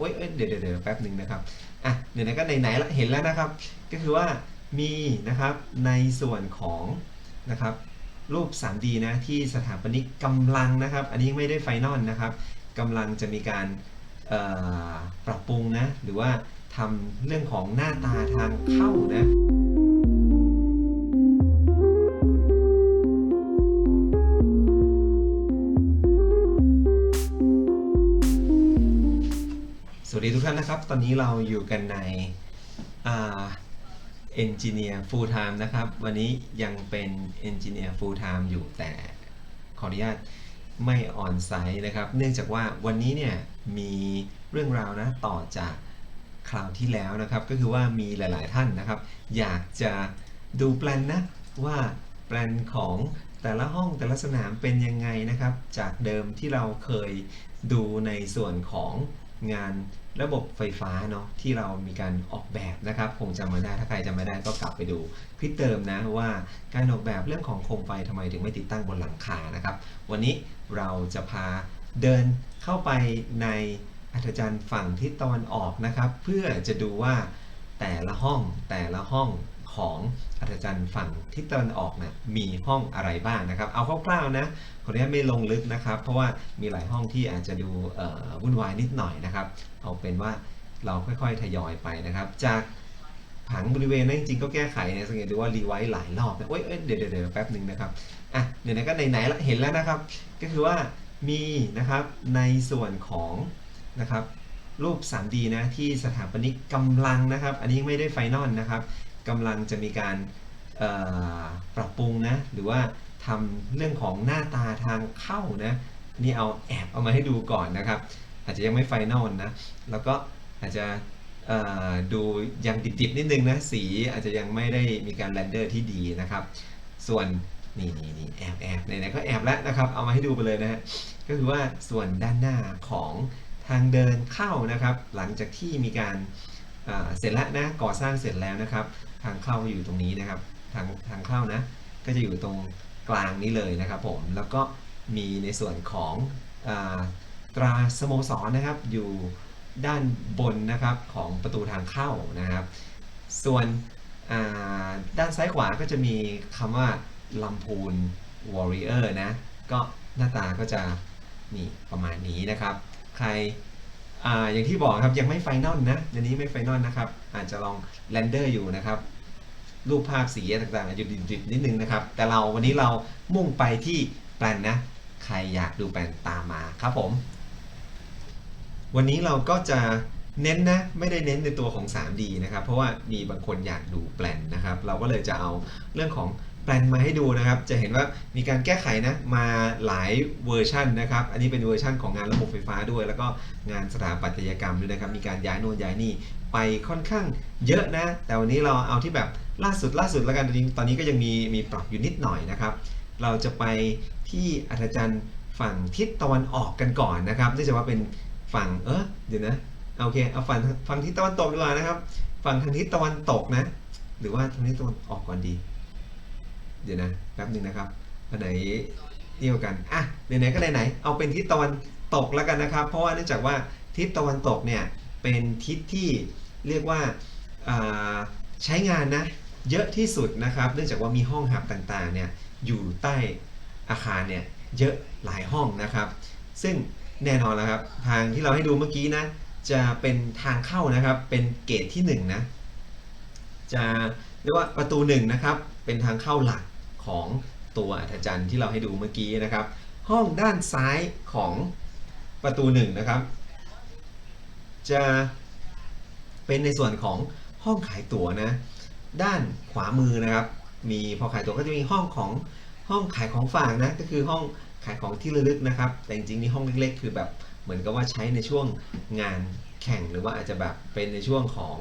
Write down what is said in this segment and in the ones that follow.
โอ๊ยเอ้ยเดี๋ยวเดี๋ยวแป๊บหนึ่งนะครับอะเดี๋ยวก็ไหนๆละเห็นแล้วนะครับ ก็คือว่ามีนะครับในส่วนของนะครับรูป 3D นะที่สถาปนิกกำลังนะครับ อันนี้ยังไม่ได้ไฟนอลนะครับกำลังจะมีการปรับปรุงนะหรือว่าทำเรื่องของหน้าตาทางเข้านะ ทุกท่านนะครับ ตอนนี้เราอยู่กันในอ่า Engineer Full Time นะครับ วันนี้ยังเป็น Engineer Full Time อยู่แต่ขออนุญาตไม่ออนไซต์นะครับ เนื่องจากว่าวันนี้เนี่ยมีเรื่องราวนะต่อจากคราวที่แล้วนะครับ ก็คือว่ามีหลาย ๆ ท่านนะครับ อยากจะดูแปลนนะว่าแปลนของแต่ละห้องแต่ละสนามเป็นยังไงนะครับ จากเดิมที่เราเคยดูในส่วนของ งานระบบไฟฟ้าเนาะที่เรามีการออกแบบนะครับ คงจำมาได้ถ้าใครจำไม่ได้ก็กลับไปดูคลิปเติมนะว่าการออกแบบเรื่องของโคมไฟทำไมถึงไม่ติดตั้งบนหลังคานะครับ วันนี้เราจะพาเดินเข้าไปในอัธจันทร์ฝั่งทิศตะวันออกนะครับ เพื่อจะดูว่าแต่ละห้องแต่ละห้อง ของอัธจันทร์ฝั่งทิศตะวันออกนะมีห้องอะไรบ้างนะครับ เอาคร่าวๆนะขออนุญาตไม่ลงลึกนะครับ เพราะว่ามีหลายห้องที่อาจจะดูวุ่นวายนิดหน่อยนะครับ เอาเป็นว่าเราค่อยๆทยอยไปนะครับ จากผังบริเวณนั้นจริงๆก็แก้ไขนะสังเกตดูว่ารีไวซ์หลายรอบนะเอ้ยเดี๋ยวเดี๋ยวแป๊บหนึ่งนะครับอะเดี๋ยวไหนก็ไหนๆละเห็นแล้วนะครับ ก็คือว่ามีนะครับในส่วนของนะครับรูป 3D นะที่สถาปนิกกำลังนะครับ อันนี้ยังไม่ได้ไฟนอลนะครับ กำลังจะมีการปรับปรุงนะ หรือว่าทำเรื่องของหน้าตาทางเข้านะนี่เอาแอบเอามาให้ดูก่อนนะครับ อาจจะยังไม่ไฟนอลนะ แล้วก็อาจจะดูยังดิบๆนิดนึงนะ สีอาจจะยังไม่ได้มีการแรนเดอร์ที่ดีนะครับ ส่วนนี่นี่นี่แอบแอบไหนๆก็แอบแล้วนะครับ เอามาให้ดูไปเลยนะฮะก็คือว่าส่วนด้านหน้าของทางเดินเข้านะครับ หลังจากที่มีการเสร็จแล้วนะก่อสร้างเสร็จแล้วนะครับ ทางเข้าอยู่ตรงนี้นะครับ ทางทางเข้านะ ก็จะอยู่ตรงกลางนี้เลยนะครับผม แล้วก็มีในส่วนของอตราสโมสรนะครับ อยู่ด้านบนนะครับของประตูทางเข้านะครับ ส่วนด้านซ้ายขวาก็จะมีคำว่าลำพูนวอริเออร์นะ ก็หน้าตาก็จะนี่ประมาณนี้นะครับ ใคร อ่าอย่างที่บอกครับยังไม่ไฟนอลนะเดี๋ยวนี้ไม่ไฟนอลนะครับ อาจจะลองแรนเดอร์อยู่นะครับ รูปภาพสีต่างๆอาจจะดิบๆนิดนึงนะครับ แต่เราวันนี้เรามุ่งไปที่แปลนนะ ใครอยากดูแปลนตามมาครับผม วันนี้เราก็จะเน้นนะ ไม่ได้เน้นในตัวของ 3D นะครับ เพราะว่ามีบางคนอยากดูแปลนนะครับ เราก็เลยจะเอาเรื่องของ ลนมาให้ดูนะครับ จะเห็นว่ามีการแก้ไขนะมาหลายเวอร์ชันนะครับ อันนี้เป็นเวอร์ชันของงานระบบไฟฟ้าด้วย แล้วก็งานสถาปัตยกรรมด้วยนะครับ มีการย้ายโน่นย้ายนี่ไปค่อนข้างเยอะนะ แต่วันนี้เราเอาที่แบบล่าสุดล่าสุดแล้วกันจริงตอนนี้ก็ยังมีมีปรับอยู่นิดหน่อยนะครับ เราจะไปที่อัธจันทร์ฝั่งทิศตะวันออกกันก่อนนะครับเนื่จากว่าเป็นฝั่งเออเดี๋ยวนะโอเคเอาฝั่งฝั่งทิศตะวันตกดีกว่านะครับ ฝั่งทางทิศตะวันตกนะ หรือว่าทางทิศตะวันออกก่อนดี เดี๋ยวนะแป๊บหนึ่งนะครับอันไหนเดียวกันอะไหนๆก็ไหนๆเอาเป็นทิศตะวันตกแล้วกันนะครับ เพราะว่าเนื่องจากว่าทิศตะวันตกเนี่ยเป็นทิศที่เรียกว่าาใช้งานนะเยอะที่สุดนะครับ เนื่องจากว่ามีห้องหับต่างๆเนี่ยอยู่ใต้อาคารเนี่ยเยอะหลายห้องนะครับ ซึ่งแน่นอนแล้วครับทางที่เราให้ดูเมื่อกี้นะจะเป็นทางเข้านะครับเป็นเกตที่หนึ่งนะจะเรียกว่าประตูหนึ่งนะครับเป็นทางเข้าหลัก ของตัวอัธจันทร์ที่เราให้ดูเมื่อกี้นะครับ ห้องด้านซ้ายของประตูหนึ่งนะครับ จะเป็นในส่วนของห้องขายตั๋วนะ ด้านขวามือนะครับ มีพอขายตั๋วก็จะมีห้องของห้องขายของฝากนะก็คือห้องขายของที่ระลึกนะครับ แต่จริงๆนี่ห้องเล็กๆ คือแบบเหมือนกับว่าใช้ในช่วงงานแข่งหรือว่าอาจจะแบบเป็นในช่วงของ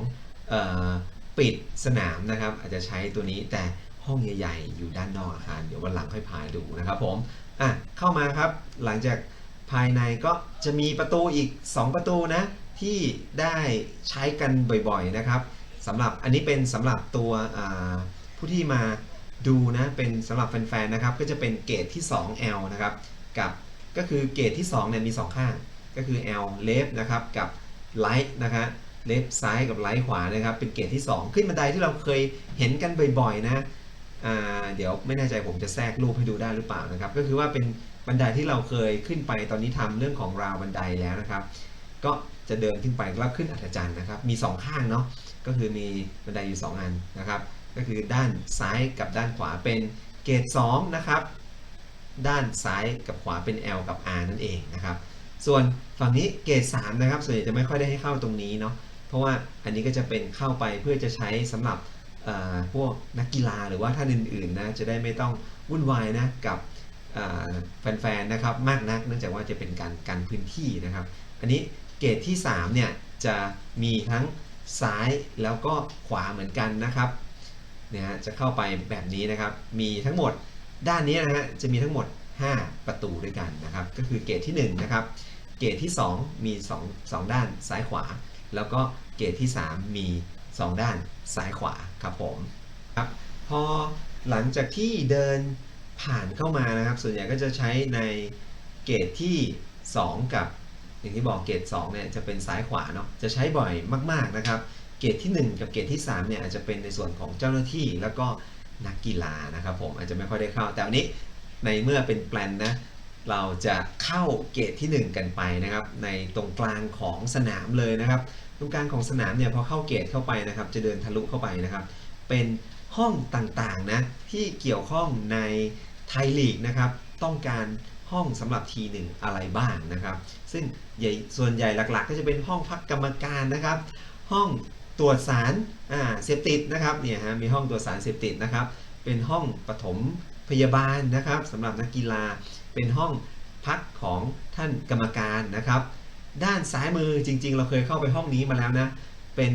ออปิดสนามนะครับ อาจจะใช้ตัวนี้แต่ ห้องใหญ่ๆ อยู่ด้านนอกอาคารเดี๋ยววันหลังค่อยพาดูนะครับผมอะเข้ามาครับหลังจากภายในก็จะมีประตูอีก 2 ประตูนะที่ได้ใช้กันบ่อยๆนะครับสำหรับอันนี้เป็นสำหรับตัวผู้ที่มาดูนะเป็นสำหรับแฟนๆนะครับก็จะเป็นเกรดที่ 2L นะครับกับก็คือเกรดที่2เนี่ยมี 2 ข้าง ก็คือ L left นะครับกับไลท์นะคะเลฟซ้ายกับไลท์ขวานะครับเป็นเกรดที่ 2 ขึ้นบันไดที่เราเคยเห็นกันบ่อยๆนะ เดี๋ยวไม่แน่ใจผมจะแทรกรูปให้ดูได้หรือเปล่านะครับ ก็คือว่าเป็นบันไดที่เราเคยขึ้นไปตอนนี้ทำเรื่องของราวบันไดแล้วนะครับ ก็จะเดินขึ้นไปแล้วขึ้นอัศจรรย์นะครับ มี 2 ข้างเนาะก็คือมีบันไดอยู่ 2 อันนะครับ ก็คือด้านซ้ายกับด้านขวาเป็นเกรด2นะครับ ด้านซ้ายกับขวาเป็น L กับ R นั่นเองนะครับ ส่วนฝั่งนี้เกรด3นะครับส่วนใหญ่จะไม่ค่อยได้ให้เข้าตรงนี้เนาะเพราะว่าอันนี้ก็จะเป็นเข้าไปเพื่อจะใช้สำหรับ พวกนักกีฬาหรือว่าท่านอื่นๆนะจะได้ไม่ต้องวุ่นวายนะกับแฟนๆนะครับมากนักเนื่องจากว่าจะเป็นการกันพื้นที่นะครับ อันนี้เกรดที่3เนี่ยจะมีทั้งซ้ายแล้วก็ขวาเหมือนกันนะครับเนี่ยจะเข้าไปแบบนี้นะครับ มีทั้งหมดด้านนี้นะฮะจะมีทั้งหมด 5 ประตูด้วยกันนะครับ ก็คือเกรดที่1นะครับเกรดที่ 2 มี 2 2 ด้านซ้ายขวา แล้วก็เกรดที่ 3 มี 2 ด้านซ้ายขวาครับผมครับพอหลังจากที่เดินผ่านเข้ามานะครับ ส่วนใหญ่ก็จะใช้ในเกรดที่ 2 กับ อย่างที่บอกเกรด2เนี่ยจะเป็นซ้ายขวาเนาะจะใช้บ่อยมาก ๆนะครับ เกรดที่ 1 กับเกรดที่3เนี่ยอาจจะเป็นในส่วนของเจ้าหน้าที่แล้วก็นักกีฬานะครับผมอาจจะไม่ค่อยได้เข้า แต่อันนี้ในเมื่อเป็นแปลนนะเราจะเข้าเกรดที่ 1 กันไปนะครับ ในตรงกลางของสนามเลยนะครับ ตรงกลางของสนามเนี่ยพอเข้าเกรดเข้าไปนะครับ จะเดินทะลุเข้าไปนะครับ เป็นห้องต่างๆนะที่เกี่ยวข้องในไทยลีกนะครับ ต้องการห้องสำหรับทีหนึ่งอะไรบ้างนะครับ ซึ่งใหญ่ส่วนใหญ่หลักๆ ก็จะเป็นห้องพักกรรมการนะครับ ห้องตรวจสารอ่าเสพติดนะครับเนี่ยฮะมีห้องตรวจสารเสพติดนะครับ เป็นห้องปฐมพยาบาลนะครับสำหรับนักกีฬาเป็นห้องพักของท่านกรรมการนะครับ ด้านซ้ายมือจริง ๆ เราเคยเข้าไปห้องนี้มาแล้วนะ เป็น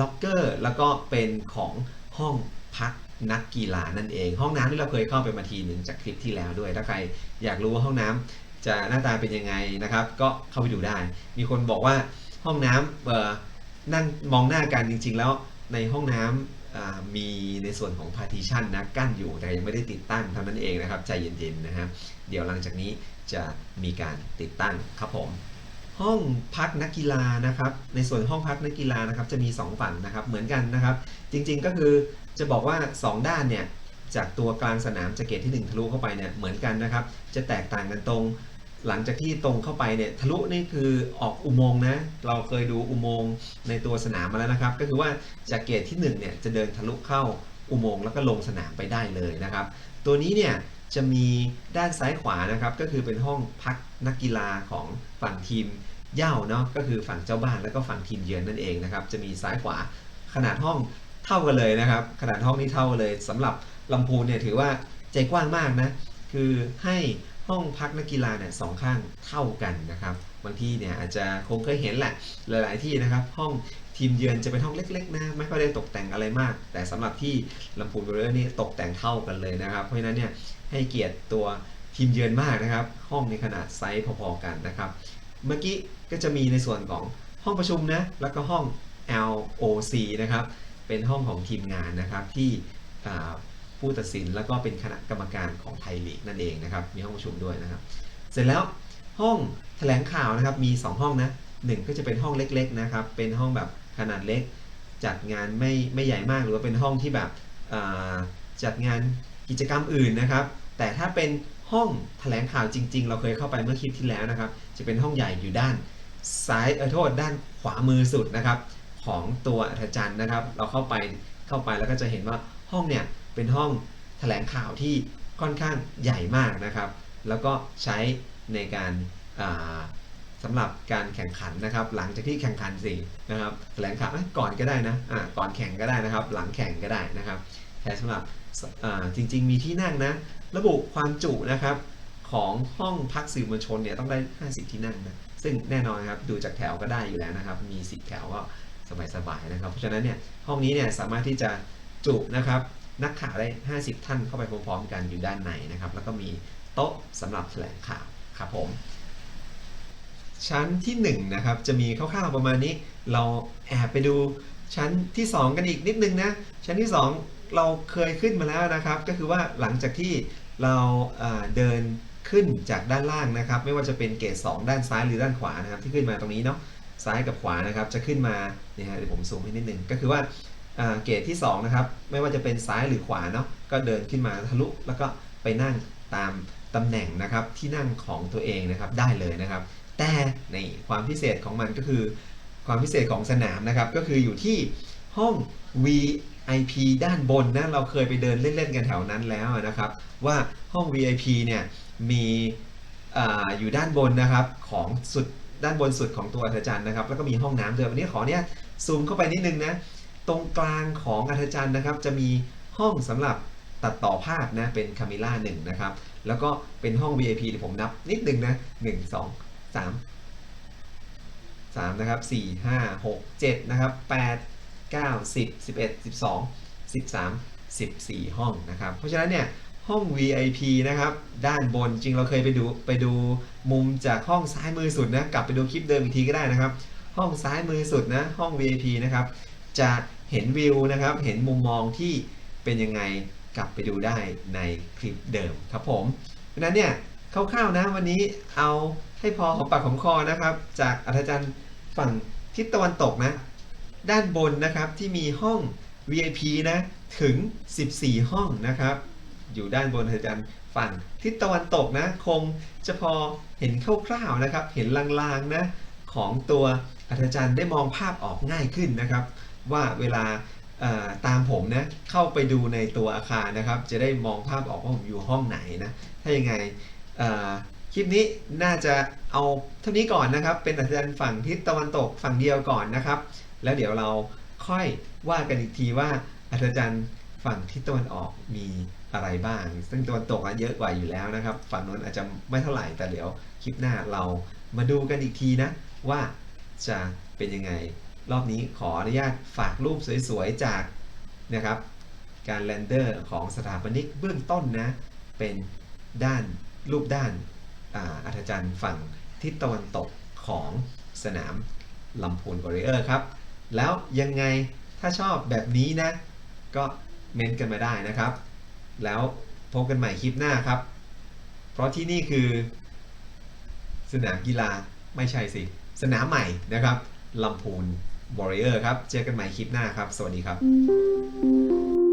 ล็อกเกอร์แล้วก็เป็นของห้องพักนักกีฬานั่นเอง ห้องน้ำที่เราเคยเข้าไปมาทีหนึ่งจากคลิปที่แล้วด้วย ถ้าใครอยากรู้ว่าห้องน้ำจะหน้าตาเป็นยังไงนะครับ ก็เข้าไปดูได้ มีคนบอกว่าห้องน้ำนั่งมองหน้ากันจริง ๆ แล้วในห้องน้ำอ่ามีในส่วนของ partition นะกั้นอยู่แต่ยังไม่ได้ติดตั้งเท่านั้นเองนะครับ ใจเย็นๆนะครับเดี๋ยวหลังจากนี้จะมีการติดตั้งครับผม ห้องพักนักกีฬานะครับ ในส่วนห้องพักนักกีฬานะครับจะมี 2 ฝั่งนะครับเหมือนกันนะครับ จริงๆก็คือจะบอกว่า 2 ด้านเนี่ยจากตัวกลางสนามจะเกตที่ 1 ทะลุเข้าไปเนี่ยเหมือนกันนะครับ จะแตกต่างกันตรง หลังจากที่ตรงเข้าไปเนี่ยทะลุนี่คือออกอุโมงค์นะเราเคยดูอุโมงค์ในตัวสนามมาแล้วนะครับ ก็คือว่าจากเกตที่1เนี่ยจะเดินทะลุเข้าอุโมงค์แล้วก็ลงสนามไปได้เลยนะครับ ตัวนี้เนี่ย จะมีด้านซ้ายขวานะครับ ก็คือเป็นห้องพักนักกีฬาของฝั่งทีมเหย้าเนาะก็คือฝั่งเจ้าบ้านแล้วก็ฝั่งทีมเยือนนั่นเองนะครับ จะมีซ้ายขวาขนาดห้องเท่ากันเลยนะครับ ขนาดห้องนี้เท่ากันเลยสำหรับลำพูนเนี่ยถือว่าใจกว้างมากนะคือให้ห้องพักนักกีฬาเนี่ยสองข้างเท่ากันนะครับบางที่เนี่ยอาจจะคงเคยเห็นแหละหลาย ๆ ที่นะครับ ห้อง ทีมเยือนจะเป็นห้องเล็กๆนะไม่ค่อยได้ตกแต่งอะไรมาก แต่สำหรับที่ลำพูนเบอร์นี่ตกแต่งเท่ากันเลยนะครับ เพราะฉะนั้นเนี่ยให้เกียรติตัวทีมเยือนมากนะครับ ห้องในขนาดไซส์พอๆกันนะครับ เมื่อกี้ก็จะมีในส่วนของห้องประชุมนะแล้วก็ห้อง LOC นะครับเป็นห้องของทีมงานนะครับที่ผู้ตัดสินแล้วก็เป็นคณะกรรมการของไทยลีกนั่นเองนะครับมีห้องประชุมด้วยนะครับ เสร็จแล้วห้องแถลงข่าวนะครับมี 2 ห้องนะหนึ่งก็จะเป็นห้องเล็กๆนะครับเป็นห้องแบบ ขนาดเล็ก จัดงานไม่ไม่ใหญ่มากหรือว่าเป็นห้องที่แบบจัดงานกิจกรรมอื่นนะครับ แต่ถ้าเป็นห้องแถลงข่าวจริง ๆ เราเคยเข้าไปเมื่อคลิปที่แล้วนะครับ จะเป็นห้องใหญ่อยู่ด้านซ้ายเออโทษด้านขวามือสุดนะครับ ของตัวอัธจันทร์นะครับ เราเข้าไปเข้าไปแล้วก็จะเห็นว่าห้องเนี่ยเป็นห้องแถลงข่าวที่ค่อนข้างใหญ่มากนะครับ แล้วก็ใช้ในการ สำหรับการแข่งขันนะครับ หลังจากที่แข่งขันสินะครับแถลงข่าวก่อนก็ได้นะอ่าก่อนแข่งก็ได้นะครับ หลังแข่งก็ได้นะครับใช้สำหรับอ่าจริง ๆ มีที่นั่งนะ ระบุความจุนะครับของห้องพักสื่อมวลชนเนี่ยต้องได้ 50 ที่นั่งนะซึ่งแน่นอนครับดูจากแถวก็ได้อยู่แล้วนะครับ มี 10 แถวก็สบายๆนะครับ เพราะฉะนั้นเนี่ยห้องนี้เนี่ยสามารถที่จะจุนะครับนักข่าวได้ 50 ท่านเข้าไปพร้อมๆกันอยู่ด้านในนะครับ แล้วก็มีโต๊ะสำหรับแถลงข่าวครับผม ชั้นที่1นนะครับจะมีคร่าวๆประมาณนี้ เราแอบไปดูชั้นที่ 2 กันอีกนิดนึงนะชั้นที่ 2 เราเคยขึ้นมาแล้วนะครับ ก็คือว่าหลังจากที่เราเอ่อเดินขึ้นจากด้านล่างนะครับ ไม่ว่าจะเป็นเกรด2ด้านซ้ายหรือด้านขวานะครับ ที่ขึ้นมาตรงนี้เนาะซ้ายกับขวานะครับจะขึ้นมาเนี่ยฮะเดี๋ยวผมซูมให้นิดนึงก็คือว่าอ่าเกตที่สองนะครับไม่ว่าจะเป็นซ้ายหรือขวาเนาะก็เดินขึ้นมาทะลุแล้วก็ไปนั่งตามตำแหน่งนะครับที่นั่งของตัวเองนะครับได้เลยนะครับ แต่ในความพิเศษของมันก็คือ ความพิเศษของสนามนะครับก็คืออยู่ที่ห้อง VIP ด้านบนนะเราเคยไปเดินเล่นๆกันแถวนั้นแล้วนะครับ ว่าห้อง VIP เนี่ยมีออยู่ด้านบนนะครับของสุดด้านบนสุดของตัวอัธจันทร์นะครับ แล้วก็มีห้องน้ำด้วยวันนี้ขอเนี่ยซูมเข้าไปนิดนึงนะตรงกลางของอัธจันทร์นะครับ จะมีห้องสำหรับตัดต่อภาพนะเป็นคา m ม l ่าหนึ่งนะครับ แล้วก็เป็นห้อง VIP เดี๋ยวผมนับนิดนึงนะหนึ่งสอง สามสามนะครับสี่ห้าหกเจ็ดนะครับแปดเก้าสิบสิบเอ็ดสิบสองสิบสามสิบสี่ห้องนะครับ เพราะฉะนั้นเนี่ยห้อง VIP นะครับ ด้านบนจริงเราเคยไปดูไปดูมุมจากห้องซ้ายมือสุดนะกลับไปดูคลิปเดิมอีกทีก็ได้นะครับ ห้องซ้ายมือสุดนะห้อง VIP นะครับ จะเห็นวิวนะครับ เห็นมุมมองที่เป็นยังไงกลับไปดูได้ในคลิปเดิมครับผมเพราะฉะนั้นเนี่ย คร่าวๆนะวันนี้เอาให้พอของปากของคอนะครับ จากอัธจันทร์ฝั่งทิศตะวันตกนะ ด้านบนนะครับที่มีห้อง VIP นะถึง 14 ห้องนะครับ อยู่ด้านบนอัธจันทร์ฝั่งทิศตะวันตกนะ คงจะพอเห็นคร่าวๆนะครับ เห็นลางๆนะของตัวอัธจันทร์ได้มองภาพออกง่ายขึ้นนะครับ ว่าเวลาตามผมนะเข้าไปดูในตัวอาคารนะครับ จะได้มองภาพออกว่าผมอยู่ห้องไหนนะถ้ายังไง คลิปนี้น่าจะเอาเท่านี้ก่อนนะครับ เป็นอัศจรรย์ฝั่งทิศตะวันตกฝั่งเดียวก่อนนะครับ แล้วเดี๋ยวเราค่อยว่ากันอีกทีว่าอัศจรรย์ฝั่งทิศตะวันออกมีอะไรบ้าง ซึ่งตะวันตกอะเยอะกว่าอยู่แล้วนะครับ ฝั่งนู้นอาจจะไม่เท่าไหร่แต่เดี๋ยวคลิปหน้าเรามาดูกันอีกทีนะว่าจะเป็นยังไง รอบนี้ขออนุญาตฝากรูปสวยๆจากนะครับ การแรนเดอร์ของสถาปนิกเบื้องต้นนะ เป็นด้าน รูปด้านอาอัธจันทร์ฝั่งทิศตะวันตกของสนามลำพูนบริเออร์ครับ แล้วยังไงถ้าชอบแบบนี้นะ ก็เมนต์กันมาได้นะครับ แล้วพบกันใหม่คลิปหน้าครับ เพราะที่นี่คือ สนามกีฬาไม่ใช่สิ สนามใหม่นะครับลำพูนบริเออร์ครับ เจอกันใหม่คลิปหน้าครับ สวัสดีครับ